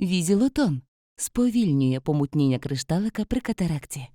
Візілотон сповільнює помутніння кришталика при катаракті.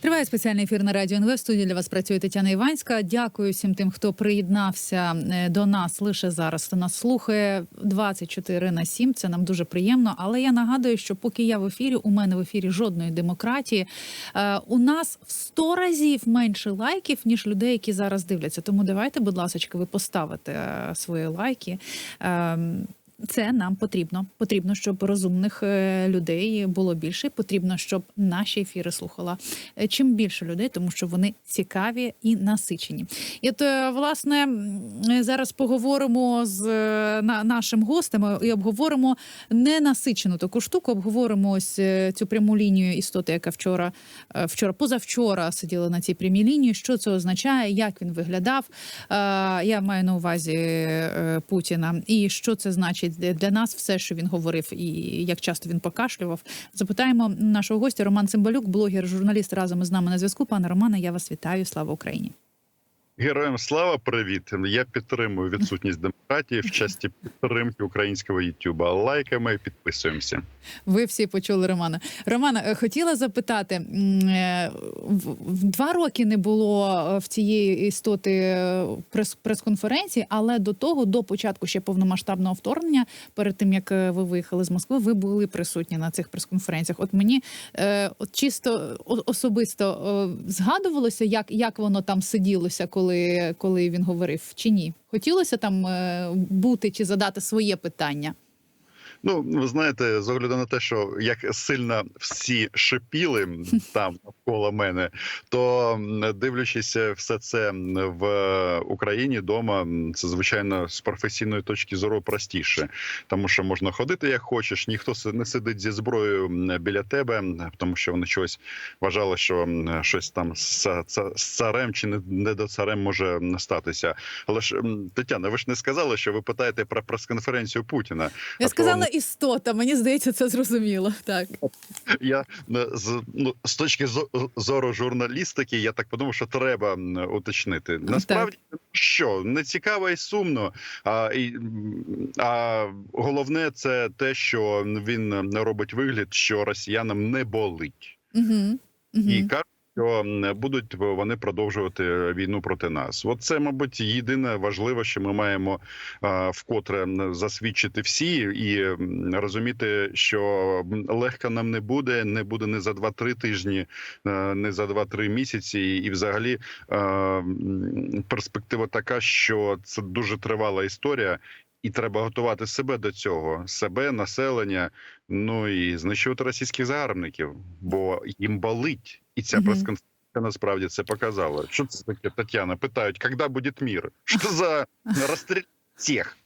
Триває спеціальний ефір на радіо НВ. В студії для вас працює Тетяна Іванська. Дякую всім тим, хто приєднався е, до нас лише зараз. Хто нас слухає 24 на 7. Це нам дуже приємно. Але я нагадую, що поки я в ефірі, у мене в ефірі жодної демократії. Е, У нас в 100 разів менше лайків ніж людей, які зараз дивляться. Тому давайте, будь ласка, ви поставите е, свої лайки. Це нам потрібно. Потрібно, щоб розумних е, людей було більше. Потрібно, щоб наші ефіри слухала е, чим більше людей, тому що вони цікаві і насичені. І от, е, власне, зараз поговоримо з на- нашим гостем і обговоримо ненасичену таку штуку. Обговоримо ось цю пряму лінію істоти, яка вчора, вчора, позавчора сиділа на цій прямій лінії. Що це означає, як він виглядав? Я маю на увазі Путіна, і що це значить для для нас, все, що він говорив, і як часто він покашлював. Запитаємо нашого гостя Роман Цимбалюк, блогер, журналіст разом із нами на зв'язку. Пане Романе, я вас вітаю. Слава Україні! Героям слава, привіт! Я підтримую відсутність демократії в часті підтримки українського Ютуба. Лайками підписуємося. Ви всі почули Романа. Романа, е, хотіла запитати е, два роки не було е, в цієї істоти прес- прес-конференції, але до того, до початку ще повномасштабного вторгнення, перед тим як ви виїхали з Москви, ви були присутні на цих прес-конференціях. От мені от чисто особисто згадувалося, як, як воно там сиділося, коли, коли він говорив, чи ні? Хотілося там е, бути чи задати своє питання? Ну, ви знаєте, з огляду на те, що як сильно всі шипіли там навколо мене, то дивлячись все це в Україні вдома, це звичайно з професійної точки зору простіше, тому що можна ходити як хочеш, ніхто не сидить зі зброєю біля тебе, тому що вони чогось вважали, що щось там з, ца- з царем чи не, до царем може статися. Але ж Тетяна, ви ж не сказали, що ви питаєте про прес-конференцію Путіна. Я сказала істота. Мені здається, це зрозуміло. Так Я е, з ну з точки зору журналістики, я так подумав, що треба уточнити. Насправді, що не цікаво і сумно. А, і, а головне, це те, що він робить вигляд, що росіянам не болить, угу. і кажуть, що будуть вони продовжувати війну проти нас. От це, мабуть, єдине важливе, що ми маємо вкотре засвідчити всі і розуміти, що легко нам не буде, не буде не за 2-3 тижні, е, не за 2-3 місяці. І, взагалі, е, перспектива така, що це дуже тривала історія. І треба готувати себе до цього, себе, населення, ну і знищувати російських загарбників, бо їм болить, і ця прес-конференція насправді це показала. Що це таке, Тетяна? Питають, коли буде мір? Що за розстріл всіх?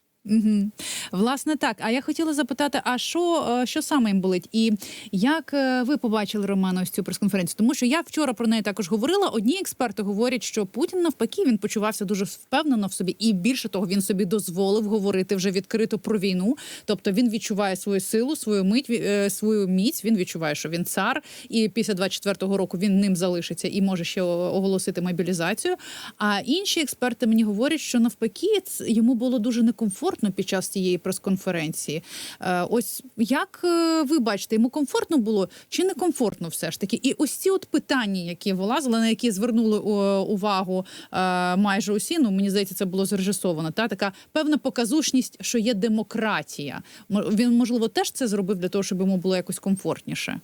Власне, так. А я хотіла запитати: а що, е, що саме їм болить? І як е, ви побачили Романа ось цю прес-конференцію? Тому що я вчора про неї також говорила. Одні експерти говорять, що Путін навпаки він почувався дуже впевнено в собі, і більше того, він собі дозволив говорити вже відкрито про війну. Тобто він відчуває свою силу, свою мить, е, свою міць. Він відчуває, що він цар, і після 24-го року він ним залишиться і може ще оголосити мобілізацію. А інші експерти мені говорять, що навпаки йому було дуже некомфортно під час цієї прес-конференції. Е, Ось як е, ви бачите, йому комфортно було чи некомфортно все ж таки? І ось ці от питання, які вилазили, на які звернули увагу е, майже усі. Ну мені здається, це було зрежисовано. Та така певна показушність, що є демократія. Мо- Він можливо теж це зробив для того, щоб йому було якось комфортніше.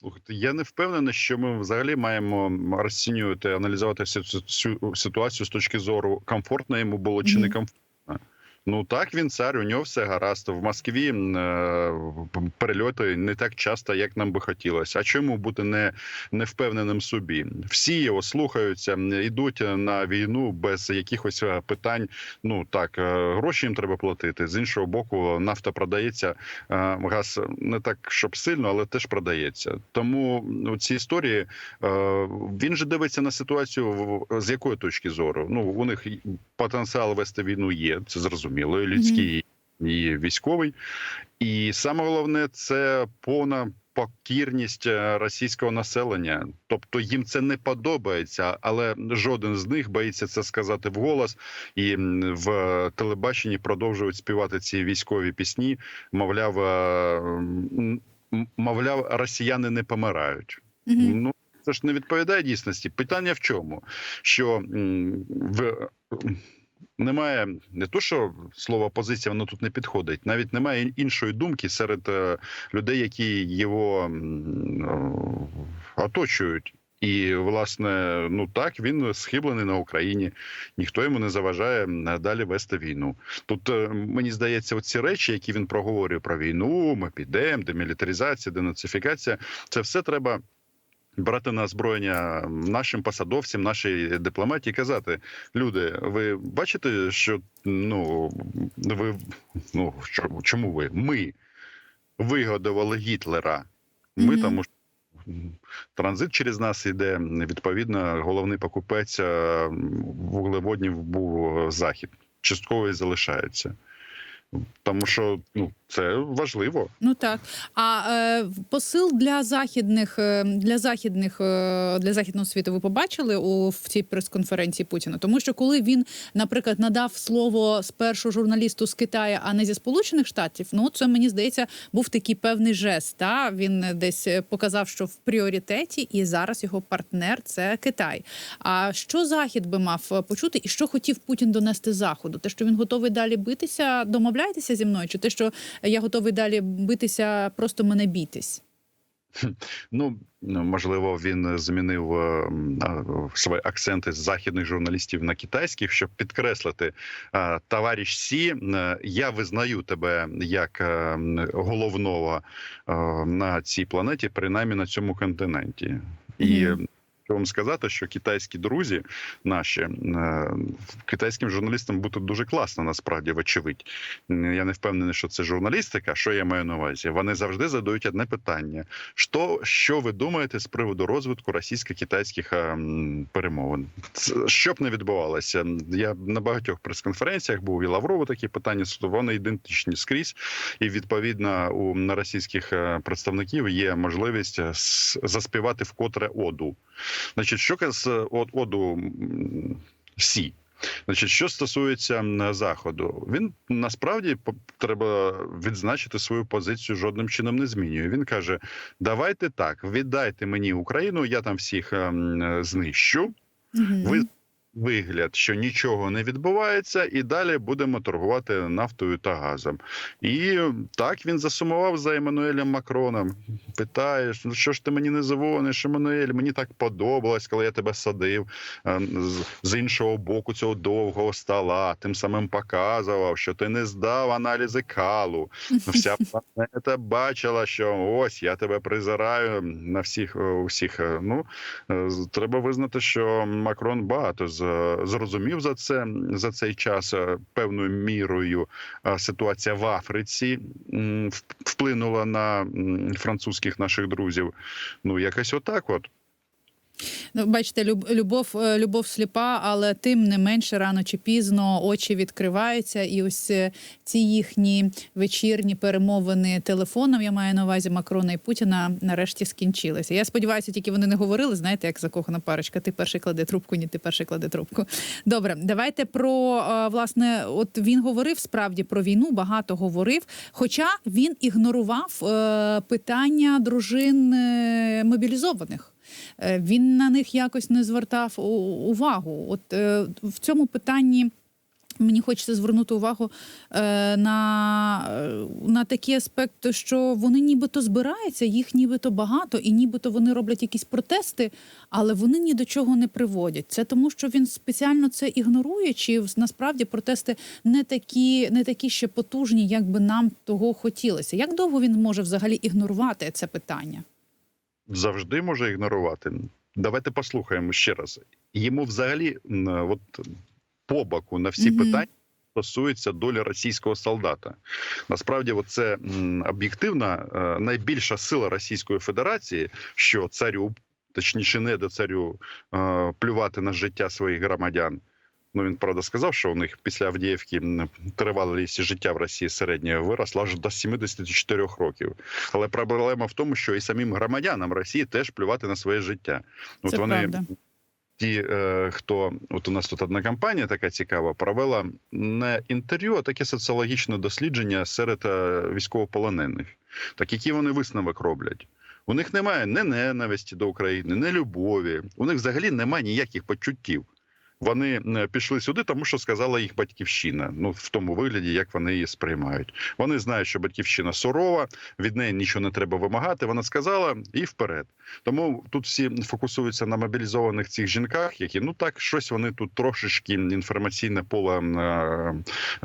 Слухайте, я не впевнений, що ми взагалі маємо розцінювати, аналізувати цю, ситуацію з точки зору комфортно йому було чи не комфортно. Ну так він цар, у нього все гаразд. В Москві е, перельоти не так часто, як нам би хотілося. А чому бути не, не впевненим собі? Всі його слухаються, йдуть на війну без якихось е, питань. Ну так, е, гроші їм треба платити. З іншого боку, нафта продається, е, газ не так, щоб сильно, але теж продається. Тому ну, ці історії е, він же дивиться на ситуацію в- з якої точки зору. Ну у них потенціал вести війну є, це зрозуміло, і людський і військовий. І саме головне це повна покірність е, російського населення. Тобто їм це не подобається, але жоден з них боїться це сказати вголос, і в телебаченні продовжують співати ці військові пісні. Мовляв, е, мовляв, росіяни не помирають. Мгм. Ну це ж не відповідає дійсності. Питання в чому? Що в немає не то, що слово позиція воно тут не підходить, навіть немає іншої думки серед е, людей, які його оточують. І власне, ну так він схиблений на Україні. Ніхто йому не заважає далі вести війну. Тут е, мені здається, оці речі, які він проговорює про війну, ми підемо, демілітаризація, денацифікація, це все треба брати на озброєння нашим посадовцям, нашій дипломатії, казати: люди, ви бачите, що ну ви ну чому ви? Ми вигодували Гітлера. Ми Мгм. тому що транзит через нас іде. Відповідно, головний покупець е, вуглеводнів був захід. Частково і залишається. Тому що ну це важливо. Ну так. А е, посил для західних е, для західних е, для західного світу ви побачили у в цій прес-конференції Путіна? Тому що коли він, наприклад, надав слово спершу журналісту з Китаю, а не зі Сполучених Штатів, ну це мені здається був такий певний жест. Та він десь е, показав, що в пріоритеті, і зараз його партнер це Китай. А що Захід би мав почути, і що хотів Путін донести заходу? Те, що він готовий далі битися, домовляйтеся зі мною, чи те, що я готовий далі битися, просто мене бійтесь. Ну можливо, він змінив е, свої акценти з західних журналістів на китайських, щоб підкреслити е, товариш Сі, е, я визнаю тебе як головного на цій планеті, принаймні на цьому континенті. І Мгм. Хочу вам сказати, що китайські друзі наші е, китайським журналістам бути дуже класно, насправді, вочевидь. Я не впевнений, що це журналістика. Що я маю на увазі? Вони завжди задають одне питання: що, що ви думаєте з приводу розвитку російсько-китайських е, перемовин? Що б не відбувалося? Я на багатьох прес-конференціях був і Лаврову такі питання, вони ідентичні скрізь, і відповідно у на російських е, представників є можливість заспівати вкотре оду. Значить, що з од- оду Сі. Значить, що стосується заходу, він насправді треба відзначити свою позицію жодним чином не змінює. Він каже: давайте так, віддайте мені Україну, я там всіх ем, знищу. Мгм. Ви вигляд, що нічого не відбувається, і далі будемо торгувати нафтою та газом. І так він засумував за Еммануелем Макроном. Питаєш, ну що ж ти мені не дзвониш, Еммануель? Мені так подобалось, коли я тебе садив ем, з- іншого боку цього довгого стола. Тим самим показував, що ти не здав аналізи калу. Вся планета бачила, що ось я тебе призираю на всіх е, усіх. е, Ну Е, Треба визнати, що Макрон багато з- зрозумів за це за цей час е, певною мірою. е, Ситуація в Африці вплинула на французьких наших друзів. Ну якось отак. От Ну, бачите, люб, любов, е, любов сліпа, але тим не менше рано чи пізно очі відкриваються, і ось е, ці їхні вечірні перемовини телефоном, я маю на увазі Макрона і Путіна, нарешті скінчилися. Я сподіваюся, тільки вони не говорили. Знаєте, як закохана парочка. Ти перший клади трубку, ні, ти перший клади трубку. Добре, давайте про е, власне, от він говорив справді про війну, багато говорив. Хоча він ігнорував питання дружин мобілізованих. Е, Він на них якось не звертав увагу. От е, в цьому питанні. Мені хочеться звернути увагу е, на, е, на такі аспекти, що вони нібито збираються, їх нібито багато, і нібито вони роблять якісь протести, але вони ні до чого не приводять. Це тому, що він спеціально це ігнорує, чи насправді протести не такі, не такі ще потужні, як би нам того хотілося. Як довго він може взагалі ігнорувати це питання? Завжди може ігнорувати. Давайте послухаємо ще раз. Йому взагалі от по боку на всі Мгм. питання. Стосується долі російського солдата, насправді, це об'єктивна е, найбільша сила Російської Федерації, що царю, точніше, не до царю е, плювати на життя своїх громадян. Ну він правда сказав, що у них після Авдіївки тривалість життя в Росії середньо виросла аж до 74 років. Але проблема в тому, що і самим громадянам Росії теж плювати на своє життя. От Це вони правда. ті, е, хто от у нас тут одна компанія така цікава, провела не інтерв'ю, а таке соціологічне дослідження серед е, військовополонених. Так які вони висновок роблять? У них немає ні ненависті до України, ні любові. У них взагалі немає ніяких почуттів. Вони е, пішли сюди, тому що сказала їх батьківщина. Ну в тому вигляді, як вони її сприймають. Вони знають, що батьківщина сурова, від неї нічого не треба вимагати. Вона сказала і вперед. Тому тут всі фокусуються на мобілізованих цих жінках, які ну так щось вони тут трошечки інформаційне поле е,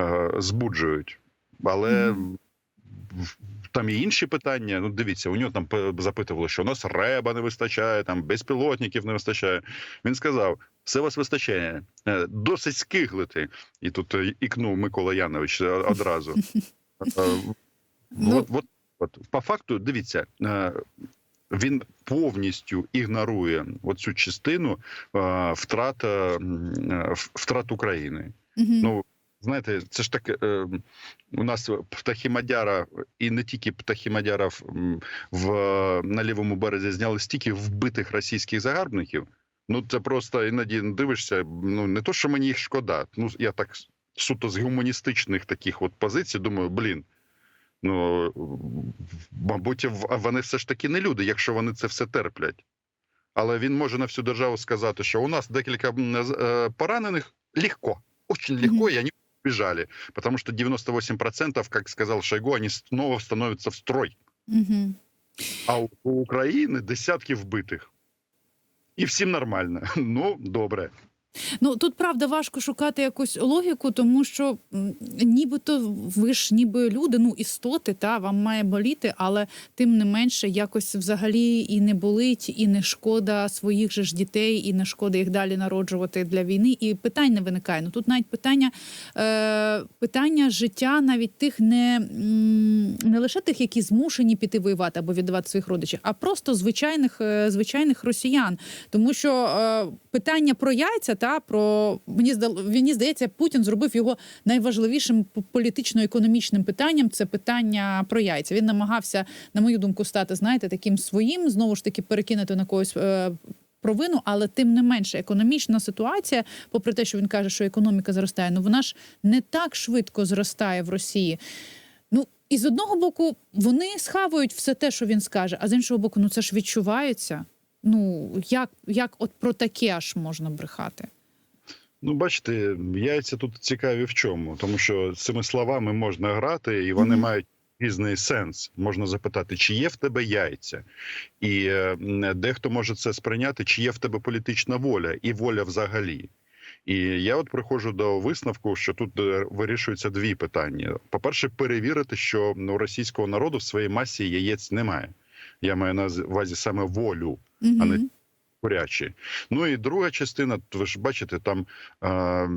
е, збуджують. Але Мгм. в- там і інші питання. Ну, дивіться, у нього там запитували, що у нас реба не вистачає, там безпілотників не вистачає. Він сказав: все вас вистачає, Е, досить скиглити. І тут е, ікнув Микола Янович е, одразу. Ну- От, от, от, по факту, дивіться, він повністю ігнорує оцю частину втрат, втрат України. Ну, знаєте, це ж так. Е, у нас птахімадяра, і не тільки птахімадяра в, в на лівому березі зняли стільки вбитих російських загарбників. Ну це просто іноді дивишся. Ну не то, що мені їх шкода. Ну я так суто з гуманістичних таких от позицій думаю, блін. Ну мабуть, вони все ж таки не люди, якщо вони це все терплять. Але він може на всю державу сказати, що у нас декілька е, поранених легко, очень легко, они бежали. Потому что 98%, как сказал Шойгу, они снова становятся в строй. Мгм. А у, у України десятки вбитих. І всім нормально. Ну, добре. Ну тут правда важко шукати якусь логіку, тому що нібито ви ж ніби люди, ну істоти, та вам має боліти, але тим не менше якось взагалі і не болить, і не шкода своїх же ж дітей, і не шкода їх далі народжувати для війни. І питань не виникає. Ну тут навіть питання, е, питання життя навіть тих не, не лише тих, які змушені піти воювати або віддавати своїх родичів, а просто звичайних, е, звичайних росіян. Тому що е, питання про яйця та про мені здал, мені здається, Путін зробив його найважливішим політично-економічним питанням. Це питання про яйця. Він намагався, на мою думку, стати знаєте таким своїм, знову ж таки перекинути на когось. Е, Провину, але тим не менше, економічна ситуація, попри те, що він каже, що економіка зростає, ну вона ж не так швидко зростає в Росії. Ну і з одного боку, вони схавують все те, що він скаже, а з іншого боку, ну це ж відчувається. Ну як, як от про таке аж можна брехати? Ну, бачите, яйця тут цікаві в чому, тому що цими словами можна грати, і вони Мгм. мають різний сенс. Можна запитати, чи є в тебе яйця, і е, дехто може це сприйняти, чи є в тебе політична воля і воля взагалі. І я от приходжу до висновку, що тут е, вирішуються дві питання: по-перше, перевірити, що у російського народу в своїй масі яєць немає. Я маю на увазі саме волю Угу. А не- курячі. Ну і друга частина, ви ж бачите, там е,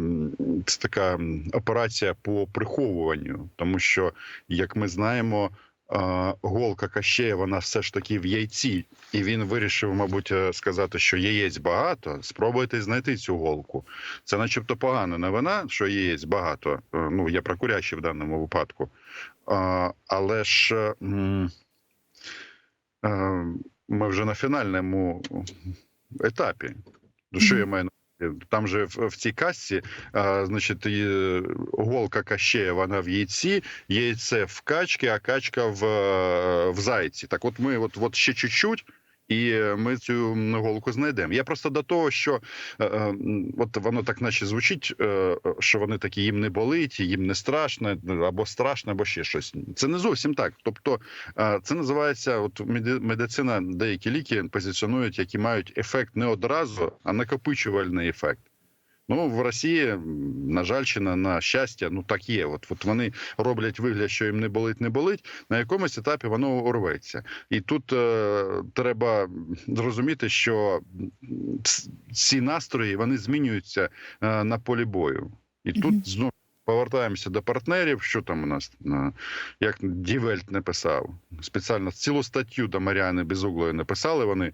це така операція по приховуванню, тому що, як ми знаємо, е, голка Кащея, вона все ж таки в яйці, і він вирішив, мабуть, е, сказати, що яєць багато. Спробуйте знайти цю голку. Це, начебто, погана новина, що яєць багато. Е, Ну я про курячі в даному випадку. А, але ж. е, е, ми вже на фінальному етапі. Ну, Що я маю на увазі? там же в, в цій касці, а, значить, е, голка кащея, вона в яйці, яйце в качці, а качка в, е, в зайці. Так от ми от, от ще чуть-чуть. І е, ми цю голку знайдемо. Я просто до того, що е, е, от воно так, наче звучить, що вони такі їм не болить, їм не страшно, або страшно, або ще щось. Це не зовсім так. Тобто, це називається от меди- медицина. Деякі ліки позиціонують, які мають ефект не одразу, а накопичувальний ефект. Ну в Росії, на жаль, чи на, на щастя, ну так є. От, от вони роблять вигляд, що їм не болить, не болить. На якомусь етапі воно урветься. І тут е, треба зрозуміти, що ці настрої вони змінюються е, на полі бою. І тут знову повертаємося до партнерів. Що там у нас е, як Дівельт написав спеціально цілу статтю до Маріани Безуглої написали вони.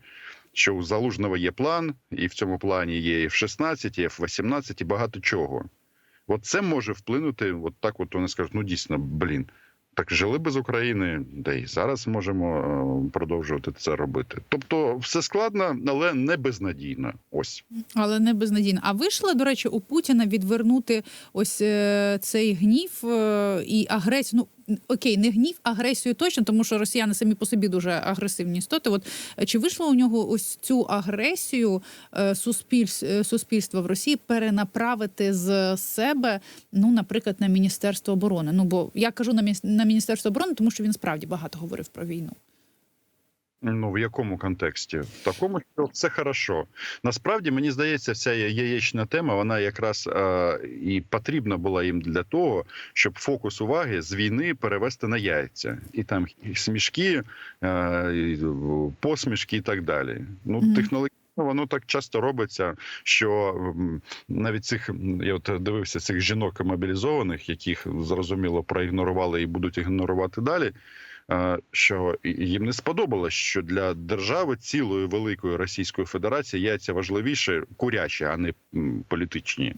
Що у залужного є план, і в цьому плані є і F-16, і F-18, і багато чого. От це може вплинути. От так, от вони скажуть: ну дійсно, блін. Так жили без України, де і зараз можемо е, продовжувати це робити. Тобто, все складно, але не безнадійно. Ось Але не безнадійно. А вийшла, до речі, у Путіна відвернути ось е, цей гнів е, і агресію. Ну окей, не гнів, агресію точно, тому що росіяни самі по собі дуже агресивні істоти. От е, чи вийшло у нього ось цю агресію е, е, суспільства в Росії перенаправити з себе, ну, наприклад, на Міністерство оборони? Ну бо я кажу на Міністерство оборони, тому що він справді багато говорив про війну. Ну в якому контексті? В такому, що це хорошо. Насправді мені здається, ця яєчна тема вона якраз е, і потрібна була їм для того, щоб фокус уваги з війни перевести на яйця, і там і смішки, е, і посмішки і так далі. Ну Мгм. технологічно воно так часто робиться, що навіть цих я от дивився цих жінок мобілізованих, яких зрозуміло проігнорували і будуть ігнорувати далі. Що їм не сподобалось, що для держави цілої великої Російської Федерації яйця важливіше курячі, а не політичні,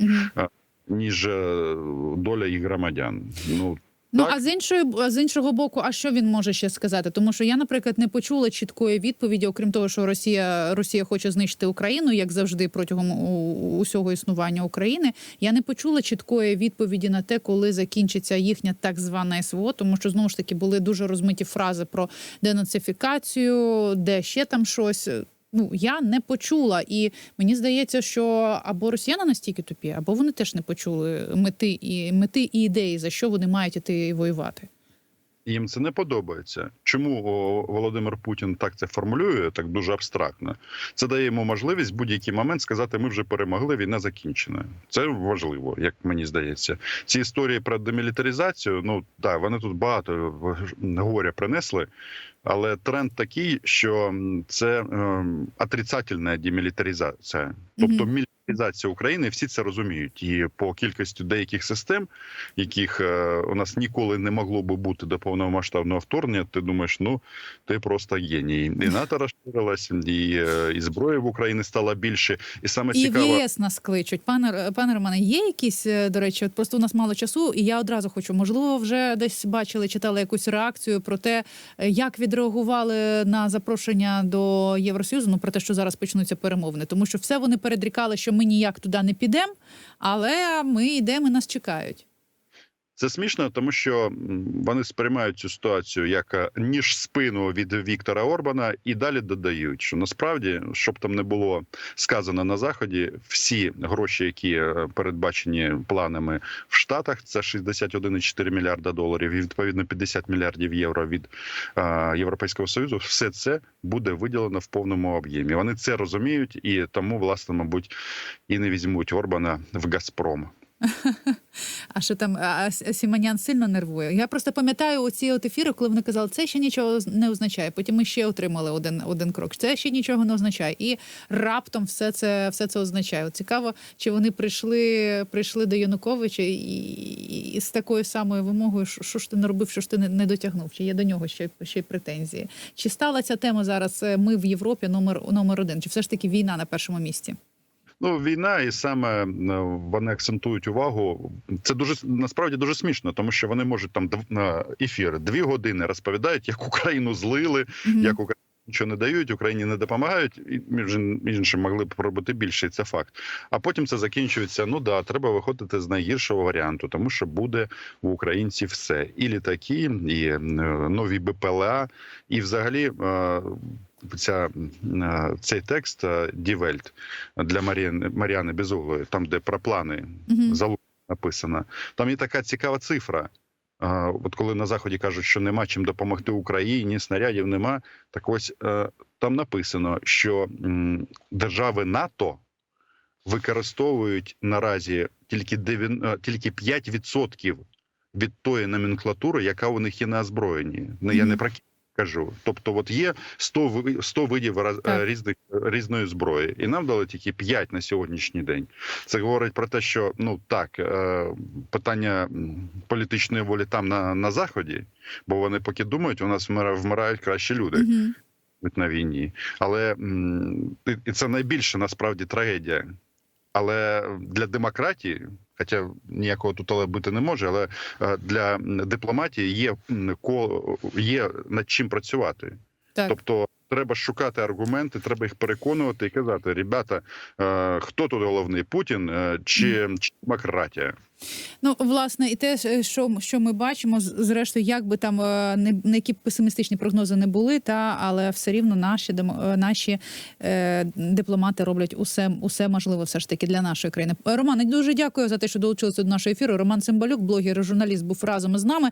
ніж е, доля їх громадян. Ну Ну Так. а з іншої а з іншого боку, а що він може ще сказати? Тому що я, наприклад, не почула чіткої відповіді, окрім того, що Росія Росія хоче знищити Україну, як завжди, протягом усього існування України. Я не почула чіткої відповіді на те, коли закінчиться їхня так звана СВО, тому що знову ж таки були дуже розмиті фрази про денацифікацію, де ще там щось. Ну я не почула, і мені здається, що або росіяни настільки тупі, або вони теж не почули мети і мети і ідеї, за що вони мають іти воювати. Їм це не подобається. Чому Володимир Путін так це формулює, так дуже абстрактно? Це дає йому можливість в будь-який момент сказати: ми вже перемогли, війна закінчена. Це важливо, як мені здається. Ці історії про демілітаризацію, ну так, вони тут багато горя принесли. Але тренд такий, що це ем, отрицательна демілітаризація, тобто мілітаризація України, всі це розуміють. І по кількості деяких систем, яких е, у нас ніколи не могло би бути до повномасштабного вторгнення, ти думаєш, ну ти просто геній. І НАТО розширилась, і, е, і зброї в Україні стало більше. І саме І в ЄС нас кличуть. Пане пане Романе, є якісь е, до речі, от просто у нас мало часу, і я одразу хочу. Можливо, вже десь бачили, читали якусь реакцію про те, е, як відреагували на запрошення до Євросоюзу. Ну про те, що зараз почнуться перемовини, тому що все вони передрікали, що ми ніяк туди не підемо, але ми йдемо, і нас чекають. Це смішно, тому що вони сприймають цю ситуацію як е, ніж спину від Віктора Орбана, і далі додають, що насправді, щоб там не було сказано на заході, всі гроші, які е, передбачені планами в Штатах, це 61,4 мільярда доларів, і відповідно 50 мільярдів євро від е, Європейського союзу. Все це буде виділено в повному об'ємі. Вони це розуміють, і тому, власне, мабуть, і не візьмуть Орбана в Газпром. А що там а, Сіманян сильно нервує? Я просто пам'ятаю оці от ефіри, коли вони казали, це ще нічого не означає. Потім ми ще отримали один, один крок. Це ще нічого не означає. І раптом все це все це означає. Цікаво, чи вони прийшли, прийшли до Януковича і, і, і з такою самою вимогою, що, ж ти не робив, що ж ти не, не дотягнув, чи є до нього ще, ще претензії? Чи стала ця тема зараз? е, Ми в Європі номер номер один? Чи все ж таки війна на першому місці? Ну, війна, і саме е, вони акцентують увагу. Це дуже насправді дуже смішно, тому що вони можуть там на ефір дві години розповідають, як Україну злили, Мгм. як Україні нічого не дають, Україні не допомагають, і між іншим могли б робити більше. і Це факт. А потім це закінчується. Ну да, треба виходити з найгіршого варіанту, тому що буде у українців все: і літаки, і е, нові БПЛА, і взагалі. Е, Ця е, цей текст е, Дівельт для Маріани, Маріани Безуглої, там де про плани Мгм. залу написано. Там є така цікава цифра. От коли на заході кажуть, що нема чим допомогти Україні, снарядів нема. Так ось е, там написано, що держави НАТО використовують наразі тільки дев'ян- е, тільки 5% від тої номенклатури, яка у них є на озброєнні. Ну я не про кажу. Тобто, от є 100, 100 видів раз- е, різних різної зброї, і нам дали тільки 5 на сьогоднішній день. Це говорить про те, що ну так е, питання політичної волі там на, на заході, бо вони поки думають, у нас вмира- вмирають кращі люди. Мгм. на війні. Але і це найбільша насправді трагедія. Але для демократії, хоча ніякого тут але бути не може, але е, для дипломатії є є над чим працювати. Так. Тобто треба шукати аргументи, треба їх переконувати і казати: ребята, е, хто тут головний Путін е, чи, чи демократія? Ну, власне, і те, е, що, що ми бачимо, зрештою, як би там не, не які песимістичні прогнози не були, та але все рівно наші наші е, дипломати роблять усе, усе можливе все ж таки для нашої країни. Романе, дуже дякую за те, що долучилися до нашого ефіру. Роман Цимбалюк, блогер і журналіст, був разом із нами.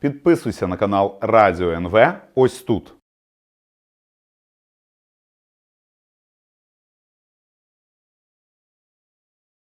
Підписуйся на канал Радіо НВ ось тут.